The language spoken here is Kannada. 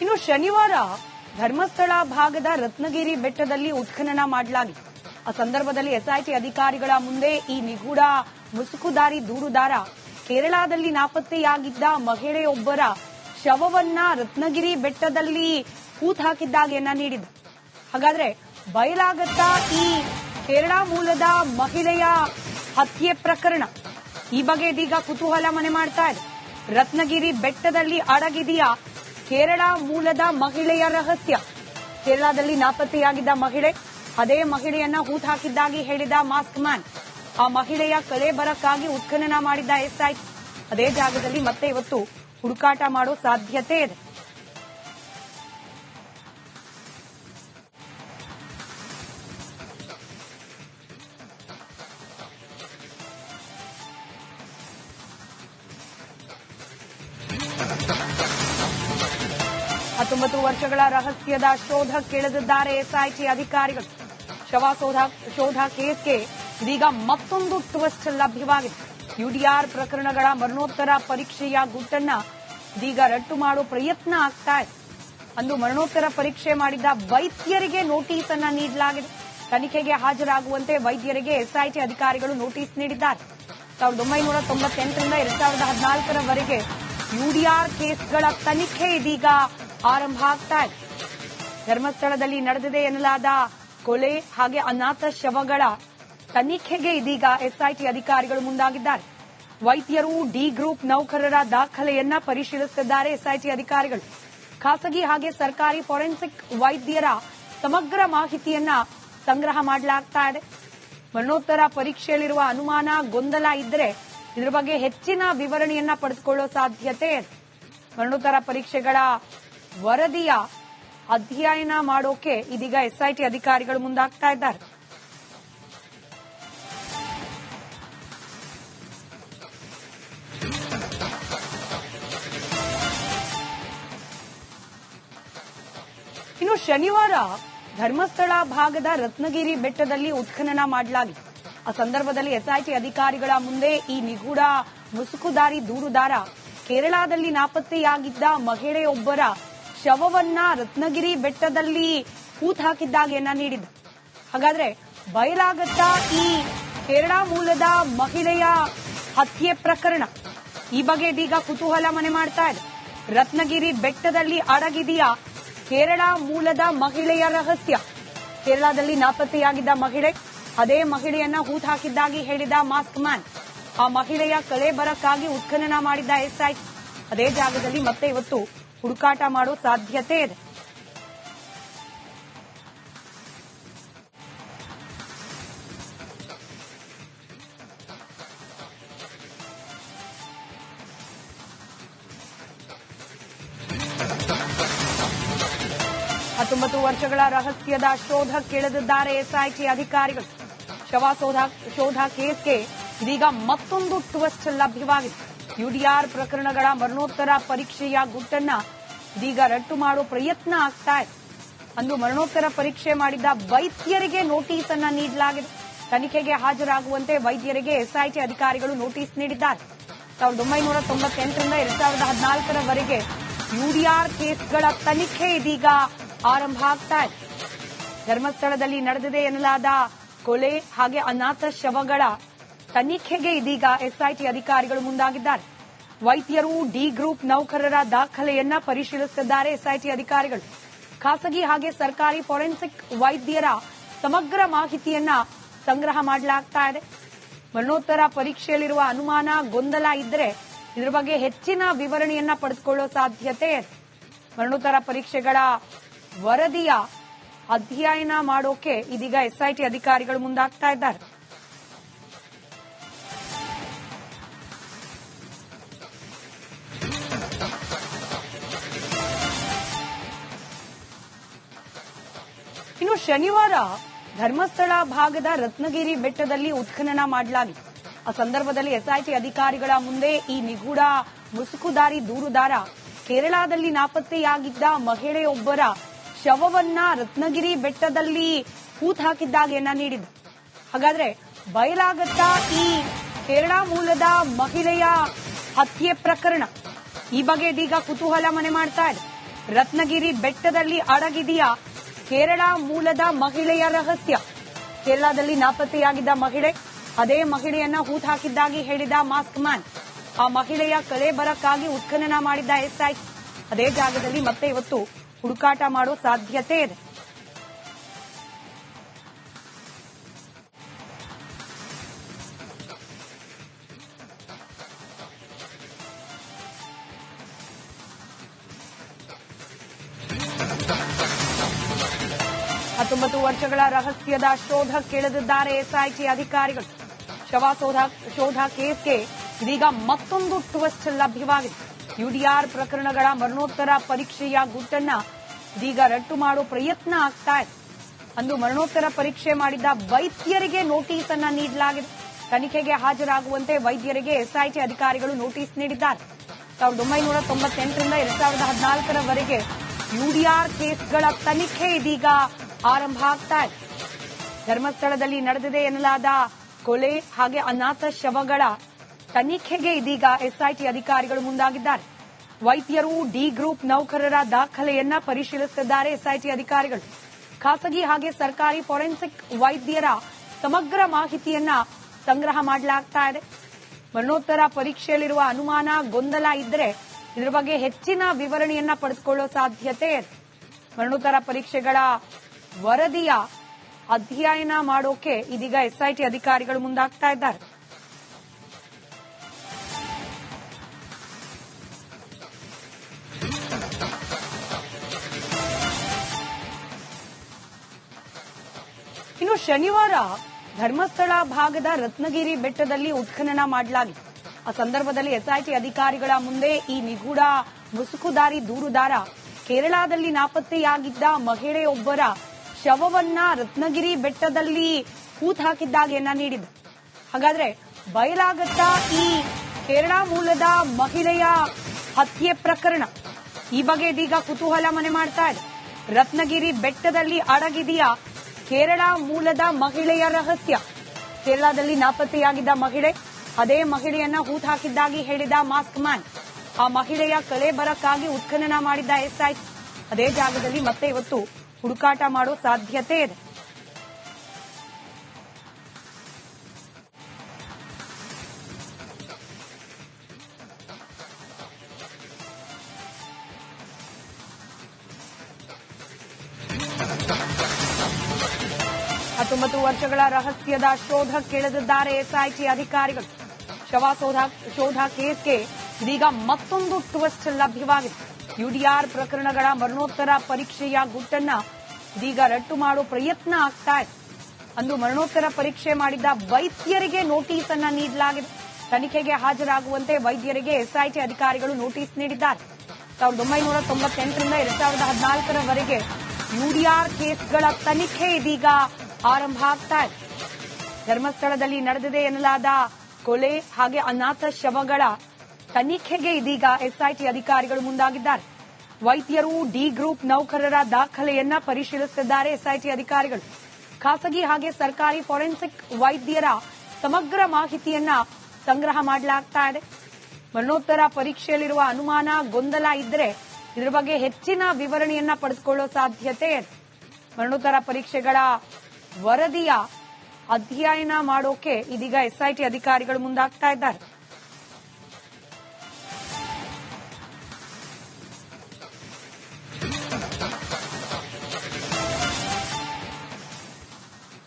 ಇನ್ನು ಶನಿವಾರ ಧರ್ಮಸ್ಥಳ ಭಾಗದ ರತ್ನಗಿರಿ ಬೆಟ್ಟದಲ್ಲಿ ಉತ್ಖನನ ಮಾಡಲಾಗಿದೆ. ಆ ಸಂದರ್ಭದಲ್ಲಿ ಎಸ್ಐಟಿ ಅಧಿಕಾರಿಗಳ ಮುಂದೆ ಈ ನಿಗೂಢ ಮುಸುಕುದಾರಿ ದೂರುದಾರ ಕೇರಳದಲ್ಲಿ ನಾಪತ್ತೆಯಾಗಿದ್ದ ಮಹಿಳೆಯೊಬ್ಬರ ಶವವನ್ನ ರತ್ನಗಿರಿ ಬೆಟ್ಟದಲ್ಲಿ ಕೂತ್ ಹಾಕಿದ್ದಾಗೆಯನ್ನ ನೀಡಿದ. ಹಾಗಾದ್ರೆ ಬಯಲಾಗತ್ತಾ ಈ ಕೇರಳ ಮೂಲದ ಮಹಿಳೆಯ ಹತ್ಯೆ ಪ್ರಕರಣ? ಈ ಬಗ್ಗೆ ಇದೀಗ ಕುತೂಹಲ ಮನೆ ಮಾಡ್ತಾ ಇದೆ. ರತ್ನಗಿರಿ ಬೆಟ್ಟದಲ್ಲಿ ಅಡಗಿದೆಯಾ ಕೇರಳ ಮೂಲದ ಮಹಿಳೆಯ ರಹಸ್ಯ. ಕೇರಳದಲ್ಲಿ ನಾಪತ್ತೆಯಾಗಿದ್ದ ಮಹಿಳೆ, ಅದೇ ಮಹಿಳೆಯನ್ನ ಹೂತ್ ಹಾಕಿದ್ದಾಗಿ ಹೇಳಿದ ಮಾಸ್ಕ್ ಮ್ಯಾನ್. ಆ ಮಹಿಳೆಯ ಕಳೆ ಬರಕ್ಕಾಗಿ ಉತ್ಖನನ ಮಾಡಿದ್ದ ಎಸ್ಐ. ಅದೇ ಜಾಗದಲ್ಲಿ ಮತ್ತೆ ಇವತ್ತು ಹುಡುಕಾಟ ಮಾಡೋ ಸಾಧ್ಯತೆ ಇದೆ. ಹತ್ತೊಂಬತ್ತು ವರ್ಷಗಳ ರಹಸ್ಯದ ಶೋಧ ಕೇಳಿದಿದ್ದಾರೆ ಎಸ್ಐಟಿ ಅಧಿಕಾರಿಗಳು. ಶವ ಶೋಧ ಕೇಸ್ಗೆ ಇದೀಗ ಮತ್ತೊಂದು ಟ್ವಿಸ್ಟ್ ಲಭ್ಯವಾಗಿದೆ. ಯುಡಿಆರ್ ಪ್ರಕರಣಗಳ ಮರಣೋತ್ತರ ಪರೀಕ್ಷೆಯ ಗುಟ್ಟನ್ನ ಇದೀಗ ರಟ್ಟು ಮಾಡೋ ಪ್ರಯತ್ನ ಆಗ್ತಾ ಇದೆ. ಅಂದು ಮರಣೋತ್ತರ ಪರೀಕ್ಷೆ ಮಾಡಿದ ವೈದ್ಯರಿಗೆ ನೋಟಿಸ್ ಅನ್ನ ನೀಡಲಾಗಿದೆ. ತನಿಖೆಗೆ ಹಾಜರಾಗುವಂತೆ ವೈದ್ಯರಿಗೆ ಎಸ್ಐಟಿ ಅಧಿಕಾರಿಗಳು ನೋಟಿಸ್ ನೀಡಿದ್ದಾರೆ. ಸಾವಿರದ ಒಂಬೈನೂರ ತೊಂಬತ್ತೆಂಟರಿಂದ ಎರಡ್ ಸಾವಿರದ ಹದಿನಾಲ್ಕರವರೆಗೆ ಯುಡಿಆರ್ ಕೇಸ್ಗಳ ತನಿಖೆ ಇದೀಗ ಆರಂಭ ಆಗ್ತಾ ಇದೆ. ಧರ್ಮಸ್ಥಳದಲ್ಲಿ ನಡೆದಿದೆ ಎನ್ನಲಾದ ಕೊಲೆ ಹಾಗೆ ಅನಾಥ ಶವಗಳ ತನಿಖೆಗೆ ಇದೀಗ ಎಸ್ಐಟಿ ಅಧಿಕಾರಿಗಳು ಮುಂದಾಗಿದ್ದಾರೆ. ವೈದ್ಯರು ಡಿ ಗ್ರೂಪ್ ನೌಕರರ ದಾಖಲೆಯನ್ನ ಪರಿಶೀಲಿಸುತ್ತಿದ್ದಾರೆ ಎಸ್ಐಟಿ ಅಧಿಕಾರಿಗಳು. ಖಾಸಗಿ ಹಾಗೆ ಸರ್ಕಾರಿ ಫೋರೆನ್ಸಿಕ್ ವೈದ್ಯರ ಸಮಗ್ರ ಮಾಹಿತಿಯನ್ನ ಸಂಗ್ರಹ ಮಾಡಲಾಗ್ತಾ ಇದೆ. ಮರಣೋತ್ತರ ಪರೀಕ್ಷೆಯಲ್ಲಿರುವ ಅನುಮಾನ, ಗೊಂದಲ ಇದ್ದರೆ ಇದರ ಬಗ್ಗೆ ಹೆಚ್ಚಿನ ವಿವರಣೆಯನ್ನ ಪಡೆದುಕೊಳ್ಳೋ ಸಾಧ್ಯತೆ ಇದೆ. ಮರಣೋತ್ತರ ಪರೀಕ್ಷೆಗಳ ವರದಿಯ ಅಧ್ಯಯನ ಮಾಡೋಕೆ ಇದೀಗ ಎಸ್ಐಟಿ ಅಧಿಕಾರಿಗಳು ಮುಂದಾಗ್ತಾ ಇದ್ದಾರೆ. ಇನ್ನು ಶನಿವಾರ ಧರ್ಮಸ್ಥಳ ಭಾಗದ ರತ್ನಗಿರಿ ಬೆಟ್ಟದಲ್ಲಿ ಉತ್ಖನನ ಮಾಡಲಾಗಿದೆ. ಆ ಸಂದರ್ಭದಲ್ಲಿ ಎಸ್ಐಟಿ ಅಧಿಕಾರಿಗಳ ಮುಂದೆ ಈ ನಿಗೂಢ ಮುಸುಕುದಾರಿ ದೂರುದಾರ ಕೇರಳದಲ್ಲಿ ನಾಪತ್ತೆಯಾಗಿದ್ದ ಮಹಿಳೆಯೊಬ್ಬರ ಶವವನ್ನ ರತ್ನಗಿರಿ ಬೆಟ್ಟದಲ್ಲಿ ಹೂತ್ ಹಾಕಿದ್ದಾಗೆಯನ್ನ ನೀಡಿದ ಹಾಗಾದ್ರೆ ಬಯಲಾಗತ್ತ ಈ ಕೇರಳ ಮೂಲದ ಮಹಿಳೆಯ ಹತ್ಯೆ ಪ್ರಕರಣ? ಈ ಬಗ್ಗೆ ಇದೀಗ ಕುತೂಹಲ ಮನೆ ಮಾಡ್ತಾ ಇದೆ. ರತ್ನಗಿರಿ ಬೆಟ್ಟದಲ್ಲಿ ಅಡಗಿದೀಯ ಕೇರಳ ಮೂಲದ ಮಹಿಳೆಯ ರಹಸ್ಯ. ಕೇರಳದಲ್ಲಿ ನಾಪತ್ತೆಯಾಗಿದ್ದ ಮಹಿಳೆ, ಅದೇ ಮಹಿಳೆಯನ್ನ ಹೂತ್ ಹಾಕಿದ್ದಾಗಿ ಹೇಳಿದ ಮಾಸ್ಕ್ ಮ್ಯಾನ್. ಆ ಮಹಿಳೆಯ ಕಲೆ ಬರಕ್ಕಾಗಿ ಉತ್ಖನನ ಮಾಡಿದ್ದ ಎಸ್ಐ. ಅದೇ ಜಾಗದಲ್ಲಿ ಮತ್ತೆ ಇವತ್ತು ಹುಡುಕಾಟ ಮಾಡೋ ಸಾಧ್ಯತೆ ಇದೆ. ಹತ್ತೊಂಬತ್ತು ವರ್ಷಗಳ ರಹಸ್ಯದ ಶೋಧ ಕೇಳಿದಿದ್ದಾರೆ ಎಸ್ಐಟಿ ಅಧಿಕಾರಿಗಳು. ಶವ ಶೋಧ ಶೋಧ ಕೇಸ್ಗೆ ಇದೀಗ ಮತ್ತೊಂದು ಟ್ವಿಸ್ಟ್ ಲಭ್ಯವಾಗಿದೆ. ಯುಡಿಆರ್ ಪ್ರಕರಣಗಳ ಮರಣೋತ್ತರ ಪರೀಕ್ಷೆಯ ಗುಟ್ಟನ್ನ ಇದೀಗ ರಟ್ಟು ಮಾಡೋ ಪ್ರಯತ್ನ ಆಗ್ತಾ ಇದೆ. ಅಂದು ಮರಣೋತ್ತರ ಪರೀಕ್ಷೆ ಮಾಡಿದ ವೈದ್ಯರಿಗೆ ನೋಟಿಸ್ ಅನ್ನ ನೀಡಲಾಗಿದೆ. ತನಿಖೆಗೆ ಹಾಜರಾಗುವಂತೆ ವೈದ್ಯರಿಗೆ ಎಸ್ಐಟಿ ಅಧಿಕಾರಿಗಳು ನೋಟಿಸ್ ನೀಡಿದ್ದಾರೆ. ಸಾವಿರದ ಒಂಬೈನೂರ ತೊಂಬತ್ತೆಂಟರಿಂದ ಎರಡ್ ಸಾವಿರದ ಹದಿನಾಲ್ಕರವರೆಗೆ ಯುಡಿಆರ್ ಕೇಸ್ಗಳ ತನಿಖೆ ಇದೀಗ ಆರಂಭ ಆಗ್ತಾ ಇದೆ. ಧರ್ಮಸ್ಥಳದಲ್ಲಿ ನಡೆದಿದೆ ಎನ್ನಲಾದ ಕೊಲೆ ಹಾಗೆ ಅನಾಥ ಶವಗಳ ತನಿಖೆಗೆ ಇದೀಗ ಎಸ್ಐಟಿ ಅಧಿಕಾರಿಗಳು ಮುಂದಾಗಿದ್ದಾರೆ. ವೈದ್ಯರು ಡಿ ಗ್ರೂಪ್ ನೌಕರರ ದಾಖಲೆಯನ್ನ ಪರಿಶೀಲಿಸುತ್ತಿದ್ದಾರೆ ಎಸ್ಐಟಿ ಅಧಿಕಾರಿಗಳು. ಖಾಸಗಿ ಹಾಗೆ ಸರ್ಕಾರಿ ಫೋರೆನ್ಸಿಕ್ ವೈದ್ಯರ ಸಮಗ್ರ ಮಾಹಿತಿಯನ್ನ ಸಂಗ್ರಹ ಮಾಡಲಾಗ್ತಾ ಇದೆ. ಮರಣೋತ್ತರ ಪರೀಕ್ಷೆಯಲ್ಲಿರುವ ಅನುಮಾನ ಗೊಂದಲ ಇದ್ದರೆ ಇದರ ಬಗ್ಗೆ ಹೆಚ್ಚಿನ ವಿವರಣೆಯನ್ನ ಪಡೆದುಕೊಳ್ಳೋ ಸಾಧ್ಯತೆ ಮರಣೋತ್ತರ ಪರೀಕ್ಷೆಗಳ ವರದಿಯ ಅಧ್ಯಯನ ಮಾಡೋಕೆ ಇದೀಗ ಎಸ್ಐಟಿ ಅಧಿಕಾರಿಗಳು ಮುಂದಾಗ್ತಾ ಇದ್ದಾರೆ. ಇನ್ನು ಶನಿವಾರ ಧರ್ಮಸ್ಥಳ ಭಾಗದ ರತ್ನಗಿರಿ ಬೆಟ್ಟದಲ್ಲಿ ಉತ್ಖನನ ಮಾಡಲಾಗಿತ್ತು ಆ ಸಂದರ್ಭದಲ್ಲಿ ಎಸ್ಐಟಿ ಅಧಿಕಾರಿಗಳ ಮುಂದೆ ಈ ನಿಗೂಢ ಮುಸುಕುದಾರಿ ದೂರುದಾರ ಕೇರಳದಲ್ಲಿ ನಾಪತ್ತೆಯಾಗಿದ್ದ ಮಹಿಳೆಯೊಬ್ಬರ ಶವವನ್ನ ರತ್ನಗಿರಿ ಬೆಟ್ಟದಲ್ಲಿ ಹೂತ್ ಹಾಕಿದ್ದಾಗೆಯನ್ನ ನೀಡಿದ. ಹಾಗಾದ್ರೆ ಬಯಲಾಗತ್ತ ಈ ಕೇರಳ ಮೂಲದ ಮಹಿಳೆಯ ಹತ್ಯೆ ಪ್ರಕರಣ? ಈ ಬಗ್ಗೆ ಇದೀಗ ಕುತೂಹಲ ಮನೆ ಮಾಡ್ತಾ ಇದೆ. ರತ್ನಗಿರಿ ಬೆಟ್ಟದಲ್ಲಿ ಅಡಗಿದೆಯಾ ಕೇರಳ ಮೂಲದ ಮಹಿಳೆಯ ರಹಸ್ಯ. ಕೇರಳದಲ್ಲಿ ನಾಪತ್ತೆಯಾಗಿದ್ದ ಮಹಿಳೆ, ಅದೇ ಮಹಿಳೆಯನ್ನ ಹೂತ್ ಹಾಕಿದ್ದಾಗಿ ಹೇಳಿದ ಮಾಸ್ಕ್ ಮ್ಯಾನ್. ಆ ಮಹಿಳೆಯ ಕಲೆ ಬರಕ್ಕಾಗಿ ಉತ್ಖನನ ಮಾಡಿದ್ದ ಎಸ್ಐ. ಅದೇ ಜಾಗದಲ್ಲಿ ಮತ್ತೆ ಇವತ್ತು ಹುಡುಕಾಟ ಮಾಡೋ ಸಾಧ್ಯತೆ ಇದೆ. ಹತ್ತೊಂಬತ್ತು ವರ್ಷಗಳ ರಹಸ್ಯದ ಶೋಧ ಕೇಳದಿದ್ದಾರೆ ಎಸ್ಐಟಿ ಅಧಿಕಾರಿಗಳು. ಶವ ಶೋಧ ಶೋಧ ಕೇಸ್ಗೆ ಇದೀಗ ಮತ್ತೊಂದು ಟ್ವಿಸ್ಟ್ ಲಭ್ಯವಾಗಿದೆ. ಯುಡಿಆರ್ ಪ್ರಕರಣಗಳ ಮರಣೋತ್ತರ ಪರೀಕ್ಷೆಯ ಗುಟ್ಟನ್ನ ಇದೀಗ ರಟ್ಟು ಮಾಡೋ ಪ್ರಯತ್ನ ಆಗ್ತಾ ಇದೆ. ಅಂದು ಮರಣೋತ್ತರ ಪರೀಕ್ಷೆ ಮಾಡಿದ್ದ ವೈದ್ಯರಿಗೆ ನೋಟಿಸ್ ಅನ್ನ ನೀಡಲಾಗಿದೆ. ತನಿಖೆಗೆ ಹಾಜರಾಗುವಂತೆ ವೈದ್ಯರಿಗೆ ಎಸ್ಐಟಿ ಅಧಿಕಾರಿಗಳು ನೋಟಿಸ್ ನೀಡಿದ್ದಾರೆ. ಸಾವಿರದ ಒಂಬೈನೂರ ತೊಂಬತ್ತೆಂಟರಿಂದ ಎರಡ್ ಸಾವಿರದ ಹದಿನಾಲ್ಕರವರೆಗೆ ಯುಡಿಆರ್ ಕೇಸ್ಗಳ ತನಿಖೆ ಇದೀಗ ಆರಂಭ ಆಗ್ತಾ ಇದೆ. ಧರ್ಮಸ್ಥಳದಲ್ಲಿ ನಡೆದಿದೆ ಎನ್ನಲಾದ ಕೊಲೆ ಹಾಗೆ ಅನಾಥ ಶವಗಳ ತನಿಖೆಗೆ ಇದೀಗ ಎಸ್ಐಟಿ ಅಧಿಕಾರಿಗಳು ಮುಂದಾಗಿದ್ದಾರೆ. ವೈದ್ಯರು ಡಿ ಗ್ರೂಪ್ ನೌಕರರ ದಾಖಲೆಯನ್ನ ಪರಿಶೀಲಿಸುತ್ತಿದ್ದಾರೆ ಎಸ್ಐಟಿ ಅಧಿಕಾರಿಗಳು. ಖಾಸಗಿ ಹಾಗೆ ಸರ್ಕಾರಿ ಫೋರೆನ್ಸಿಕ್ ವೈದ್ಯರ ಸಮಗ್ರ ಮಾಹಿತಿಯನ್ನ ಸಂಗ್ರಹ ಮಾಡಲಾಗ್ತಾ ಇದೆ. ಮರಣೋತ್ತರ ಪರೀಕ್ಷೆಯಲ್ಲಿರುವ ಅನುಮಾನ ಗೊಂದಲ ಇದ್ದರೆ ಇದರ ಬಗ್ಗೆ ಹೆಚ್ಚಿನ ವಿವರಣೆಯನ್ನ ಪಡೆದುಕೊಳ್ಳೋ ಸಾಧ್ಯತೆ ಇದೆ. ಮರಣೋತ್ತರ ಪರೀಕ್ಷೆಗಳ ವರದಿಯ ಅಧ್ಯಯನ ಮಾಡೋಕೆ ಇದೀಗ ಎಸ್ಐಟಿ ಅಧಿಕಾರಿಗಳು ಮುಂದಾಗ್ತಾ ಇದ್ದಾರೆ. ಇನ್ನು ಶನಿವಾರ ಧರ್ಮಸ್ಥಳ ಭಾಗದ ರತ್ನಗಿರಿ ಬೆಟ್ಟದಲ್ಲಿ ಉತ್ಖನನ ಮಾಡಲಾಗಿದೆ. ಆ ಸಂದರ್ಭದಲ್ಲಿ ಎಸ್ಐಟಿ ಅಧಿಕಾರಿಗಳ ಮುಂದೆ ಈ ನಿಗೂಢ ಮುಸುಕುದಾರಿ ದೂರುದಾರ ಕೇರಳದಲ್ಲಿ ನಾಪತ್ತೆಯಾಗಿದ್ದ ಮಹಿಳೆಯೊಬ್ಬರ ಶವವನ್ನ ರತ್ನಗಿರಿ ಬೆಟ್ಟದಲ್ಲಿ ಹೂತ್ ಹಾಕಿದ್ದಾಗೆಯನ್ನ ನೀಡಿದ ಹಾಗಾದ್ರೆ ಬಯಲಾಗತ್ತ ಈ ಕೇರಳ ಮೂಲದ ಮಹಿಳೆಯ ಹತ್ಯೆ ಪ್ರಕರಣ? ಈ ಬಗ್ಗೆ ಇದೀಗ ಕುತೂಹಲ ಮನೆ ಮಾಡ್ತಾ ಇದೆ. ರತ್ನಗಿರಿ ಬೆಟ್ಟದಲ್ಲಿ ಅಡಗಿದೆಯ ಕೇರಳ ಮೂಲದ ಮಹಿಳೆಯ ರಹಸ್ಯ. ಕೇರಳದಲ್ಲಿ ನಾಪತ್ತೆಯಾಗಿದ್ದ ಮಹಿಳೆ, ಅದೇ ಮಹಿಳೆಯನ್ನ ಹೂತ್ ಹಾಕಿದ್ದಾಗಿ ಹೇಳಿದ ಮಾಸ್ಕ್ ಮ್ಯಾನ್. ಆ ಮಹಿಳೆಯ ಕಲೆ ಬರಕ್ಕಾಗಿ ಉತ್ಖನನ ಮಾಡಿದ್ದ ಎಸ್ಐ. ಅದೇ ಜಾಗದಲ್ಲಿ ಮತ್ತೆ ಇವತ್ತು ಹುಡುಕಾಟ ಮಾಡೋ ಸಾಧ್ಯತೆ ಇದೆ. ಹತ್ತೊಂಬತ್ತು ವರ್ಷಗಳ ರಹಸ್ಯದ ಶೋಧ ಕೇಳದಿದ್ದಾರೆ ಎಸ್ಐಟಿ ಅಧಿಕಾರಿಗಳು. ಶವ ಶೋಧ ಶೋಧ ಕೇಸ್ಗೆ ಇದೀಗ ಮತ್ತೊಂದು ಟ್ವಿಸ್ಟ್ ಲಭ್ಯವಾಗಿದೆ. ಯುಡಿಆರ್ ಪ್ರಕರಣಗಳ ಮರಣೋತ್ತರ ಪರೀಕ್ಷೆಯ ಗುಟ್ಟನ್ನ ಇದೀಗ ರಟ್ಟು ಮಾಡೋ ಪ್ರಯತ್ನ ಆಗ್ತಾ ಇದೆ. ಅಂದು ಮರಣೋತ್ತರ ಪರೀಕ್ಷೆ ಮಾಡಿದ್ದ ವೈದ್ಯರಿಗೆ ನೋಟಿಸ್ ಅನ್ನ ನೀಡಲಾಗಿದೆ. ತನಿಖೆಗೆ ಹಾಜರಾಗುವಂತೆ ವೈದ್ಯರಿಗೆ ಎಸ್ಐಟಿ ಅಧಿಕಾರಿಗಳು ನೋಟಿಸ್ ನೀಡಿದ್ದಾರೆ. ಸಾವಿರದ ಒಂಬೈನೂರ ತೊಂಬತ್ತೆಂಟರಿಂದ ಎರಡ್ ಸಾವಿರದ ಹದಿನಾಲ್ಕರವರೆಗೆ ಯುಡಿಆರ್ ಕೇಸ್ಗಳ ತನಿಖೆ ಇದೀಗ ಆರಂಭ ಆಗ್ತಾ ಇದೆ. ಧರ್ಮಸ್ಥಳದಲ್ಲಿ ನಡೆದಿದೆ ಎನ್ನಲಾದ ಕೊಲೆ ಹಾಗೆ ಅನಾಥ ಶವಗಳ ತನಿಖೆಗೆ ಇದೀಗ ಎಸ್ಐಟಿ ಅಧಿಕಾರಿಗಳು ಮುಂದಾಗಿದ್ದಾರೆ. ವೈದ್ಯರು ಡಿ ಗ್ರೂಪ್ ನೌಕರರ ದಾಖಲೆಯನ್ನ ಪರಿಶೀಲಿಸುತ್ತಿದ್ದಾರೆ ಎಸ್ಐಟಿ ಅಧಿಕಾರಿಗಳು. ಖಾಸಗಿ ಹಾಗೆ ಸರ್ಕಾರಿ ಫೋರೆನ್ಸಿಕ್ ವೈದ್ಯರ ಸಮಗ್ರ ಮಾಹಿತಿಯನ್ನ ಸಂಗ್ರಹ ಮಾಡಲಾಗ್ತಾ ಇದೆ. ಮರಣೋತ್ತರ ಪರೀಕ್ಷೆಯಲ್ಲಿರುವ ಅನುಮಾನ, ಗೊಂದಲ ಇದ್ದರೆ ಇದರ ಬಗ್ಗೆ ಹೆಚ್ಚಿನ ವಿವರಣೆಯನ್ನ ಪಡೆದುಕೊಳ್ಳೋ ಸಾಧ್ಯತೆ ಇದೆ. ಮರಣೋತ್ತರ ಪರೀಕ್ಷೆಗಳ ವರದಿಯ ಅಧ್ಯಯನ ಮಾಡೋಕೆ ಇದೀಗ ಎಸ್ಐಟಿ ಅಧಿಕಾರಿಗಳು ಮುಂದಾಗ್ತಾ ಇದ್ದಾರೆ.